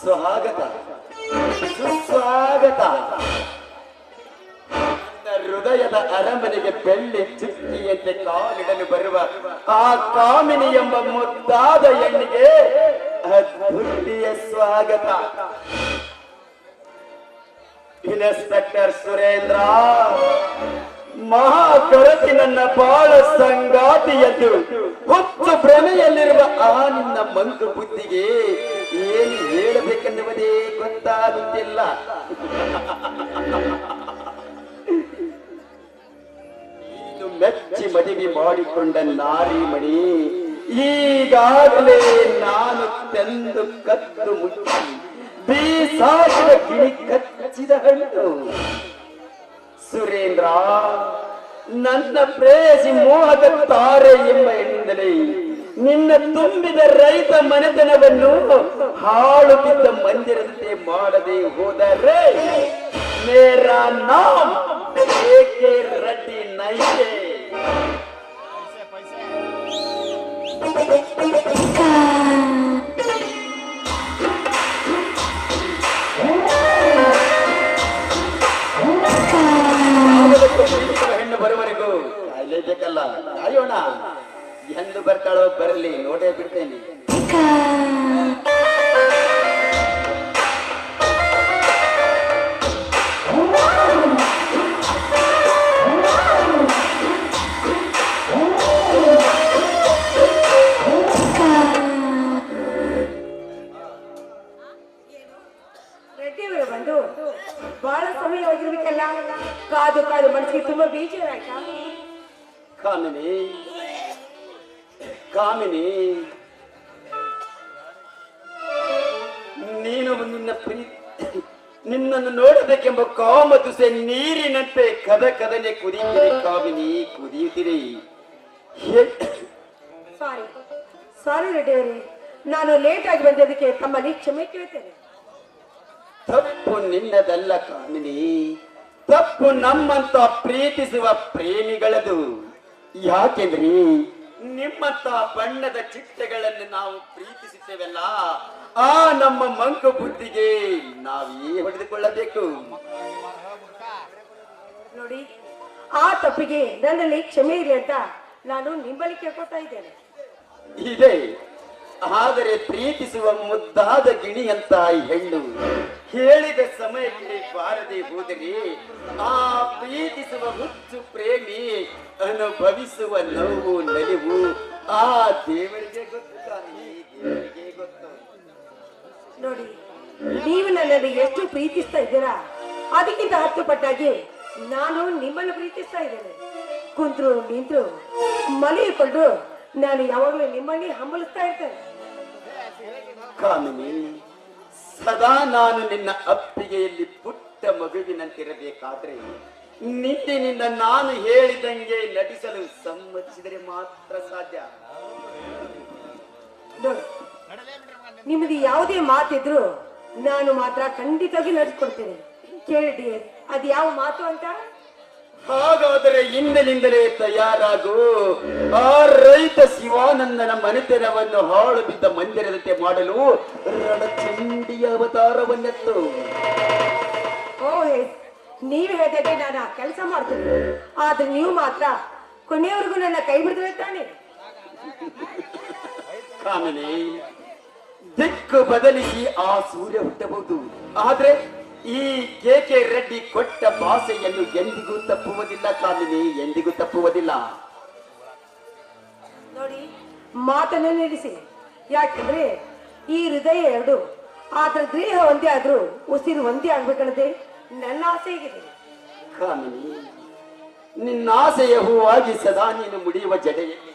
ಸ್ವಾಗತ. ಸುಸ್ವಾಗತ. ಹೃದಯದ ಅರಮನೆಗೆ ಬೆಳ್ಳಿ ಚುಕ್ಕಿಯಂತೆ ಕಾಲಿಡಲು ಬರುವ ಆ ಕಾಮಿನಿ ಎಂಬ ಮುದ್ದಾದ ಹೆಣ್ಣಿಗೆ ಅದ್ಭುತಿಯ ಸ್ವಾಗತ. ಇನ್ಸ್ಪೆಕ್ಟರ್ ಸುರೇಂದ್ರ. ಮಹಾಕರತಿ ನನ್ನ ಬಾಳ ಸಂಗಾತಿಯದ್ದು. ಹುಚ್ಚು ಭ್ರಮೆಯಲ್ಲಿರುವ ಆ ನಿನ್ನ ಮಂಕು ಬುದ್ಧಿಗೆ ಏನು ಹೇಳಬೇಕೆನ್ನುವುದೇ ಗೊತ್ತಾಗುತ್ತಿಲ್ಲ. ನೀನು ಮೆಚ್ಚಿ ಮದುವೆ ಮಾಡಿಕೊಂಡ ನಾರಿಮಣಿ, ಈಗಾಗಲೇ ನಾನು ತಂದು ಕತ್ತು ಮುಚ್ಚಿ ಬೀಸಾಡಿದ ಕಿಣಿ ಕಚ್ಚಿದ ಹಣ್ಣು. ಸುರೇಂದ್ರ, ನನ್ನ ಪ್ರೇಯಸಿ ಮೋಹದ ತಾರೆ ಎಂಬ ಎಂದರೆ ನಿನ್ನ ತುಂಬಿದ ರೈತ ಮನೆತನವನ್ನು ಹಾಳು ಬಿದ್ದ ಮಂದಿರಂತೆ ಮಾಡದೆ ಹೋದರೆ ಮೇರ ನಾಮ್ ಏಕೆ ರಡ್ಡಿ ನೈಕೆ ಹೆಣ್ಣು ಬರುವರೆಗೂ ಕಾಯಲೇಬೇಕಲ್ಲ ಕಾಯೋಣ. ಎಂದು ಬರ್ತಾಳೋ ಬರಲಿ ನೋಡೇ ಬಿಡ್ತೇನೆ. ಕಾಮಿನಿ. ಕಾಮಿನಿ. ನೀನು ನಿನ್ನ ಪ್ರೀತಿ ನಿನ್ನನ್ನು ನೋಡಬೇಕೆಂಬ ಕಾಮ ತುಸೆ ನೀರಿನಂತೆ ಕದ ಕದನೆ ಕುದಿಯುತ್ತಿರಿ ಕಾಮಿನಿ ಕುದಿಯುತ್ತಿರಿ ಸಾರಿ ಸಾರಿ ರೆಡ್ಡಿಯವರೇ ನಾನು ಲೇಟ್ ಆಗಿ ಬಂದಿದ್ದಕ್ಕೆ ತಮ್ಮಲ್ಲಿ ಕ್ಷಮೆ ಕೇಳ್ತೇನೆ. ತಪ್ಪು ನಿನ್ನದಲ್ಲ ಕಾಮಿನಿ. ತಪ್ಪು ನಮ್ಮಂತ ಪ್ರೀತಿಸುವ ಪ್ರೇಮಿಗಳದು. ಯಾಕೆಂದ್ರಿ? ನಿಮ್ಮಂತ ಬಣ್ಣದ ಚಿಟ್ಟೆಗಳನ್ನು ನಾವು ಪ್ರೀತಿಸುತ್ತೇವಲ್ಲ ಆ ನಮ್ಮ ಮಂಕ ಬುದ್ಧಿಗೆ ನಾವೇ ಹೊಡೆದುಕೊಳ್ಳಬೇಕು. ನೋಡಿ ಆ ತಪ್ಪಿಗೆ ನನ್ನಲ್ಲಿ ಕ್ಷಮೆ ಇರಲಿ ಅಂತ ನಾನು ನಿಂಬಲ್ಲಿ ಕೇಳ್ಕೊತಾ ಇದ್ದೇನೆ. ಇದೆ. ಆದರೆ ಪ್ರೀತಿಸುವ ಮುದ್ದಾದ ಗಿಣಿಯಂತ ಹೆಣ್ಣು. ಹೇಳಿದ ಸಮಯಕ್ಕೆ ಬಾರದೆ ಹೋದರೆ ಆ ಪ್ರೀತಿಸುವ ಹುಚ್ಚು ಪ್ರೇಮಿ ಅನುಭವಿಸುವ ನೋವು ನಲಿವು. ಆ ದೇವರಿಗೆ ಗೊತ್ತು ಗೊತ್ತು. ನೋಡಿ, ನೀವು ನನ್ನನ್ನು ಎಷ್ಟು ಪ್ರೀತಿಸ್ತಾ ಇದ್ದೀರಾ? ಅದಕ್ಕಿಂತ ಹತ್ತು ಪಟ್ಟಾಗಿ ನಾನು ನಿಮ್ಮನ್ನು ಪ್ರೀತಿಸ್ತಾ ಇದ್ದೇನೆ. ಕುಂತ್ರು ನಿಂತ್ರು ಮಲಗಿಕೊಂಡು ನಾನು ಯಾವಾಗಲೂ ನಿಮ್ಮನ್ನೇ ಹಂಬಲಿಸ್ತಾ ಇರ್ತೇನೆ. ಕಾಮಿನಿ ಸದಾ ನಾನು ನಿನ್ನ ಅಪ್ಪಿಗೆಯಲ್ಲಿ ಪುಟ್ಟ ಮಗುವಿನಂತಿರಬೇಕಾದ್ರೆ ನಿನ್ನಿನಿಂದ ನಾನು ಹೇಳಿದಂಗೆ ನಟಿಸಲು ಸಮ್ಮತಿಸಿದರೆ ಮಾತ್ರ ಸಾಧ್ಯ. ನಿಮ್ಮದು ಯಾವುದೇ ಮಾತಿದ್ರು ನಾನು ಮಾತ್ರ ಖಂಡಿತವಾಗಿ ನಡೆಸ್ಕೊಡ್ತೇನೆ ಕೇಳಿ ಅದು ಯಾವ ಮಾತು ಅಂತ? ಹಾಗಾದರೆ ಇಂದಿನಿಂದಲೇ ತಯಾರಾಗು. ಆ ರೈತ ಶಿವಾನಂದನ ಮನೆತನವನ್ನು ಹಾಳು ಬಿದ್ದ ಮಂದಿರದಂತೆ ಮಾಡಲು ರಣಚಂಡಿಯ ಅವತಾರವನ್ನೆತ್ತು. ನೀವು ಹೇಳಿದಾಗೆ ನಾನು ಆ ಕೆಲಸ ಮಾಡ್ತೀನಿ. ಆದ್ರೆ ನೀವು ಮಾತ್ರ ಕೊನೆಯವರೆಗೂ ನನ್ನ ಕೈ ಬಿಡಿದ್ರೆ ತಾನೆ ಆಮೇಲೆ ದಿಕ್ಕು ಬದಲಿಸಿ ಆ ಸೂರ್ಯ ಹುಟ್ಟಬಹುದು. ಆದ್ರೆ ಈ ಕೆ ಕೆ ರೆಡ್ಡಿ ಕೊಟ್ಟ ಭಾಷೆಯನ್ನು ಎಂದಿಗೂ ತಪ್ಪುವುದಿಲ್ಲ ಕಾಮಿನಿ ಎಂದಿಗೂ ತಪ್ಪುವುದಿಲ್ಲ. ನೋಡಿ ಮಾತನ್ನು ನಿಲ್ಲಿಸಿ. ಯಾಕಂದ್ರೆ ಈ ಹೃದಯ ಎರಡು ಆದ್ರ ದೇಹ ಒಂದೇ ಆದ್ರೂ ಉಸಿರು ಒಂದೇ ಆಗ್ಬೇಕನ್ನದೆ ನನ್ನ ಆಸೆ ಹೇಗಿದೆ. ಕಾಮಿನಿ ನಿನ್ನ ಆಸೆಯ ಹೂವಾಗಿ ಸದಾ ನೀನು ಮುಡಿಯುವ ಜಡೆಯಲ್ಲಿ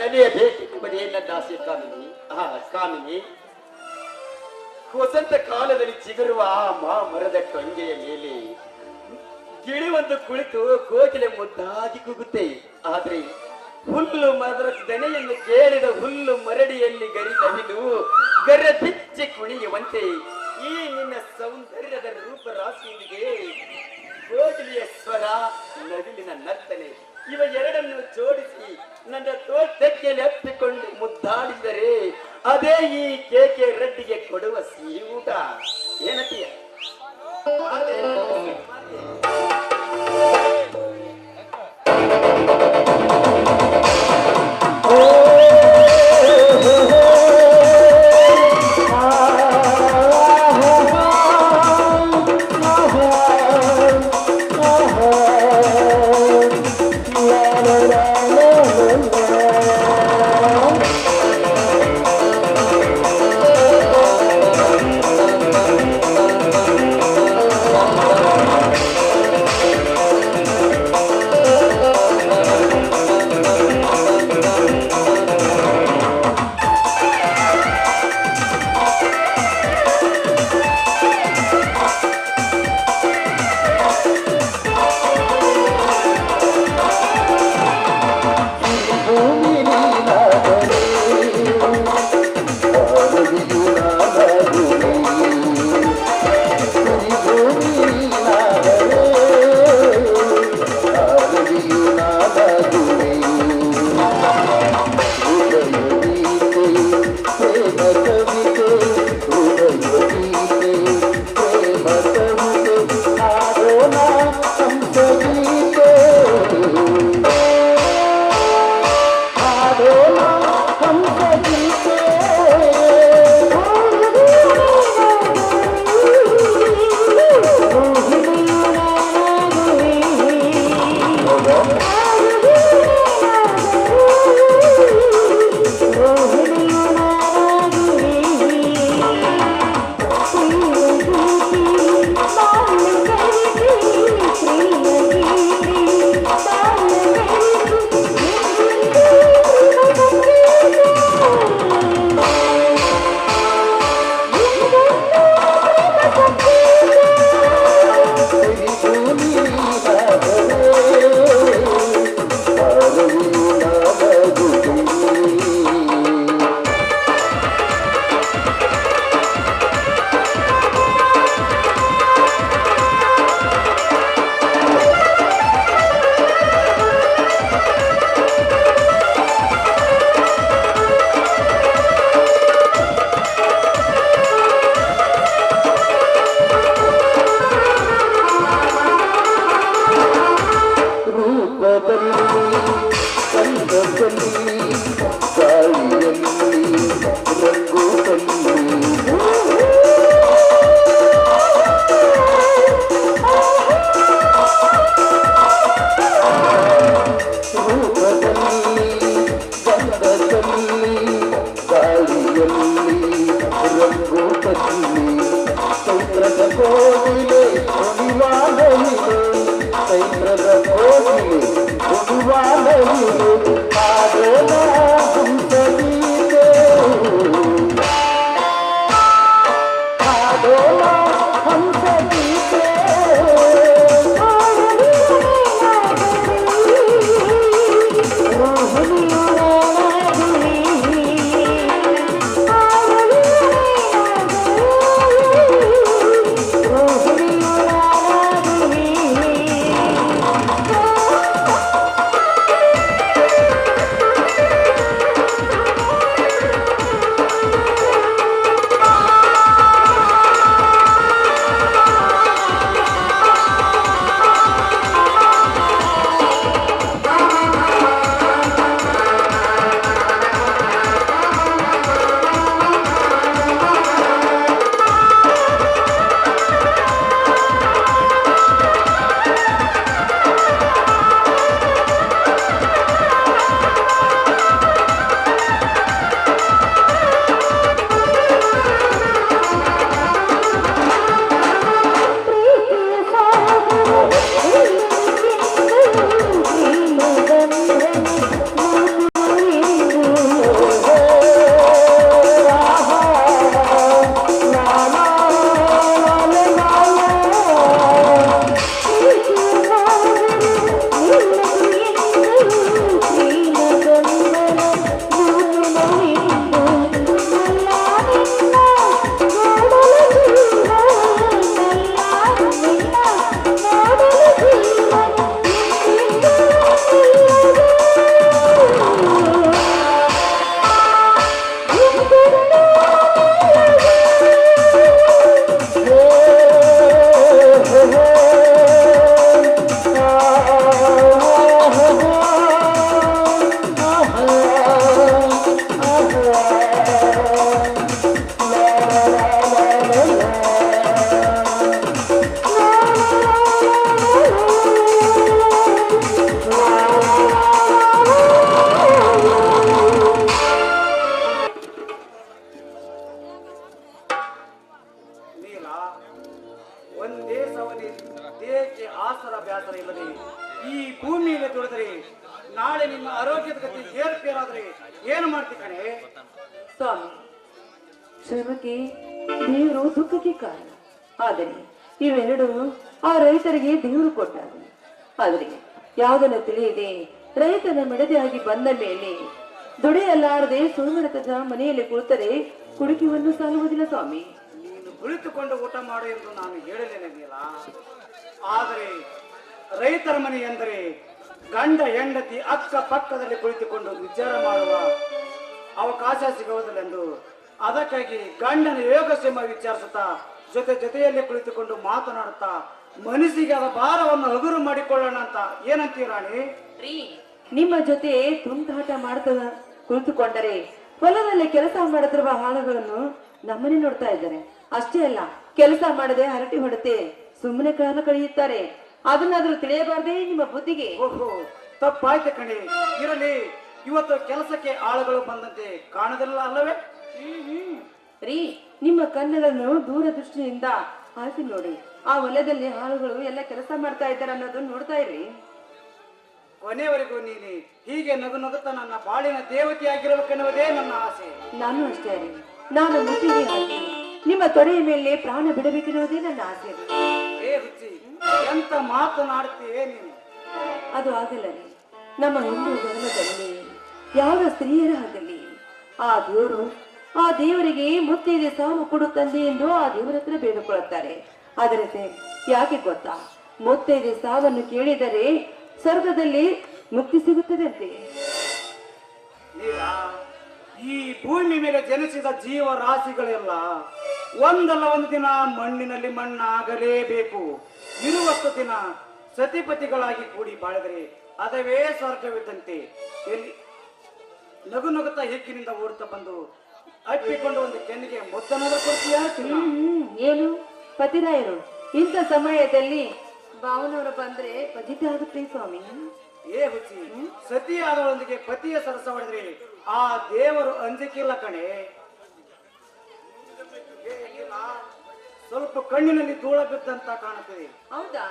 ನಲಿಯಬೇಕೆಂಬುದೇ ನನ್ನ ಆಸೆ ಕಾಮಿನಿ ಆ ಕಾಮಿನಿ ವಸಂತ ಕಾಲದಲ್ಲಿ ಚಿಗುರುವ ಆ ಮಾ ಮರದ ಕಂಗೆಯ ಮೇಲೆ ಗಿಳಿಯೊಂದು ಕುಳಿತು ಕೋಗಿಲೆ ಮುದ್ದಾಗಿ ಕುಗುತ್ತೆ. ಆದ್ರೆ ಹುಲ್ಲು ಮರದ ದನೆಯನ್ನು ಕೇಳಿದ ಹುಲ್ಲು ಮರಡಿಯಲ್ಲಿ ಗರಿ ತಹಿದು ಗರ ಬಿಚ್ಚಿ ಕುಣಿಯುವಂತೆ ಈ ನಿನ್ನ ಸೌಂದರ್ಯದ ರೂಪ ರಾಶಿಯೊಂದಿಗೆ ಕೋಗಿಲೆಯ ಸ್ವರ, ನವಿಲಿನ ನರ್ತನೆ ಇವ ಎರಡನ್ನು ಜೋಡಿಸಿ ನನ್ನ ತೋಟಕ್ಕೆ ಹತ್ತಿಕೊಂಡು ಮುದ್ದಾಡಿದರೆ ಅದೇ ಈ ಕೆ ಕೆ ರೆಡ್ಡಿಗೆ ಕೊಡುವ ಸಿಹಿ ಊಟ. ಏನಂತೀಯ? ದೇವರು ದುಃಖಕ್ಕೆ ಕಾರಣ. ಆದರೆ ಇವೆರಡು ಆ ರೈತರಿಗೆ ದೇವರು ಕೊಟ್ಟಾಗ ಆದರೆ ಯಾವುದನ್ನು ತಿಳಿಯದೆ ರೈತನ ಮಿಡದೆಯಾಗಿ ಬಂದ ಮೇಲೆ ದುಡಿಯಲಾರದೆ ತಜ ಮನೆಯಲ್ಲಿ ಕುಳಿತರೆ ಕುಡುಕಿವನ್ನು ಸಾಲುವುದಿಲ್ಲ ಸ್ವಾಮಿ. ನೀನು ಕುಳಿತುಕೊಂಡು ಊಟ ಮಾಡು ಎಂದು ನಾನು ಹೇಳಲಿಲ್ಲ ಆದರೆ ರೈತರ ಮನೆ ಎಂದರೆ ಗಂಡ, ಹೆಂಡತಿ ಅಕ್ಕ ಪಕ್ಕದಲ್ಲಿ ಕುಳಿತುಕೊಂಡು ವಿಚಾರ ಮಾಡುವ ಅವಕಾಶ ಸಿಗುವುದಿಲ್ಲೆಂದು ಅದಕ್ಕಾಗಿ ಗಂಡನ ಯೋಗಕ್ಷೇಮ ವಿಚಾರಿಸುತ್ತಾ ಜೊತೆ ಜೊತೆಯಲ್ಲೇ ಕುಳಿತುಕೊಂಡು ಮಾತನಾಡುತ್ತಾ ಮನಸ್ಸಿಗೆ ಅದ ಭಾರವನ್ನು ಹಗುರು ಮಾಡಿಕೊಳ್ಳೋಣ ಅಂತ ಏನಂತೀವಿ ರಾಣಿ? ನಿಮ್ಮ ಜೊತೆ ತುಂಟಾಟ ಮಾಡ್ತಾ ಕುಳಿತುಕೊಂಡರೆ ಹೊಲದಲ್ಲಿ ಕೆಲಸ ಮಾಡುತ್ತಿರುವ ಹಾಳುಗಳನ್ನು ನಮ್ಮನೆ ನೋಡ್ತಾ ಇದ್ದಾರೆ. ಅಷ್ಟೇ ಅಲ್ಲ ಕೆಲಸ ಮಾಡದೆ ಹರಟಿ ಹೊಡತೆ ಸುಮ್ಮನೆ ಕಾಲ ಕಳೆಯುತ್ತಾರೆ. ಅದನ್ನಾದ್ರೂ ತಿಳಿಯಬಾರ್ದೇ ನಿಮ್ಮ ಬುದ್ಧಿಗೆ? ಓಹೋ ತಪ್ಪಾಯ್ತು ಕಣೆ. ಇರಲಿ ಇವತ್ತು ಕೆಲಸಕ್ಕೆ ಆಳುಗಳು ಬಂದಂತೆ ಕಾಣದಿಲ್ಲ ಅಲ್ಲವೇ? ರೀ ನಿಮ್ಮ ಕಣ್ಣುಗಳನ್ನು ದೂರದೃಷ್ಟಿಯಿಂದ ಹಾಕಿ ನೋಡಿ. ಆ ಹೊಲದಲ್ಲಿ ಹಾಳುಗಳು ಎಲ್ಲ ಕೆಲಸ ಮಾಡ್ತಾ ಇದ್ದಾರೆ ಅನ್ನೋದನ್ನ ನೋಡ್ತಾ ಇರಿ ಕೊನೆವರೆಗೂ ನೀನು ಹೀಗೆ ನಗು ನಗುತ್ತಾ ನನ್ನ ಬಾಳಿನ ದೇವತೆಯಾಗಿರಬೇಕೆನ್ನುವುದೇ ನನ್ನ ಆಸೆ. ನಾನು ಅಷ್ಟೇ ರೀ. ನಾನು ಮುತ್ತಿಗೆ ಹಾಕಿ. ನಿಮ್ಮ ತೊಡೆಯ ಮೇಲೆ ಪ್ರಾಣ ಬಿಡಬೇಕೆನ್ನುವುದೇ ನನ್ನ ಆಸೆ ರೀ. ಏ ಹುಚ್ಚಿ ಎಂತ ಮಾತನಾಡ್ತೀಯೇ ನೀನು? ಅದು ಆಗಲ್ಲ ರೀ. ನಮ್ಮ ಹಿಂದೂ ಧರ್ಮದಲ್ಲಿ ಯಾವ ಸ್ತ್ರೀಯರ ಆಗಲಿ ಆ ದೇವರು ಆ ದೇವರಿಗೆ ಮುತ್ತೈದೆ ಸಾವು ಕೊಡು ತಂದೆ ಎಂದು ಆ ದೇವರ ಹತ್ರ ಬೇಡಿಕೊಳ್ಳುತ್ತಾರೆ. ಆದರೆ ಯಾಕೆ ಗೊತ್ತಾ? ಮುತ್ತೈದೆ ಸಾವನ್ನು ಕೇಳಿದರೆ ಸ್ವರ್ಗದಲ್ಲಿ ಮುಕ್ತಿ ಸಿಗುತ್ತದೆ ಅಂತೆ ಈ ಭೂಮಿ ಮೇಲೆ ಜನಿಸಿದ ಜೀವ ರಾಶಿಗಳೆಲ್ಲ ಒಂದಲ್ಲ ಒಂದು ದಿನ ಮಣ್ಣಿನಲ್ಲಿ ಮಣ್ಣಾಗಲೇಬೇಕು. ಇರುವಷ್ಟು ದಿನ ಸತಿಪತಿಗಳಾಗಿ ಕೂಡಿ ಬಾಳಿದರೆ ಅದವೇ ಸ್ವರ್ಗವಿದ್ದಂತೆ. ಎಲ್ಲಿ ನಗು ನಗುತ್ತಾ ಹೆಕ್ಕಿನಿಂದ ಓಡ್ತಾ ಬಂದು ಅಪ್ಪಿಕೊಂಡು ಒಂದು ಕೊಡ್ತೀಯಾ? ಹ್ಮ್ ಏನು? ಪತಿರಾಯರು ಇಂಥ ಸಮಯದಲ್ಲಿ ಭಾವನವರು ಬಂದ್ರೆ ಪತಿತ ಆಗುತ್ತೆ ಸ್ವಾಮಿ. ಏ ಹುಚ್ಚಿ ಸತಿಯಾದವರೊಂದಿಗೆ ಪತಿಯ ಸರಸ ಹೊಡೆದ್ರೆ ಆ ದೇವರು ಅಂಜಿಕಿಲ್ಲ ಕಣೆ. ಸ್ವಲ್ಪ ಕಣ್ಣಿನಲ್ಲಿ ಧೂಳ ಬಿದ್ದಂತ ಕಾಣುತ್ತದೆ ಹೌದಾ?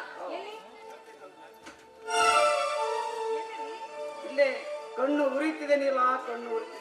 ಇಲ್ಲೇ ಕಣ್ಣು ಉರಿತಿದೆ ನೀಲ ಕಣ್ಣು ಉರಿತಿದೆ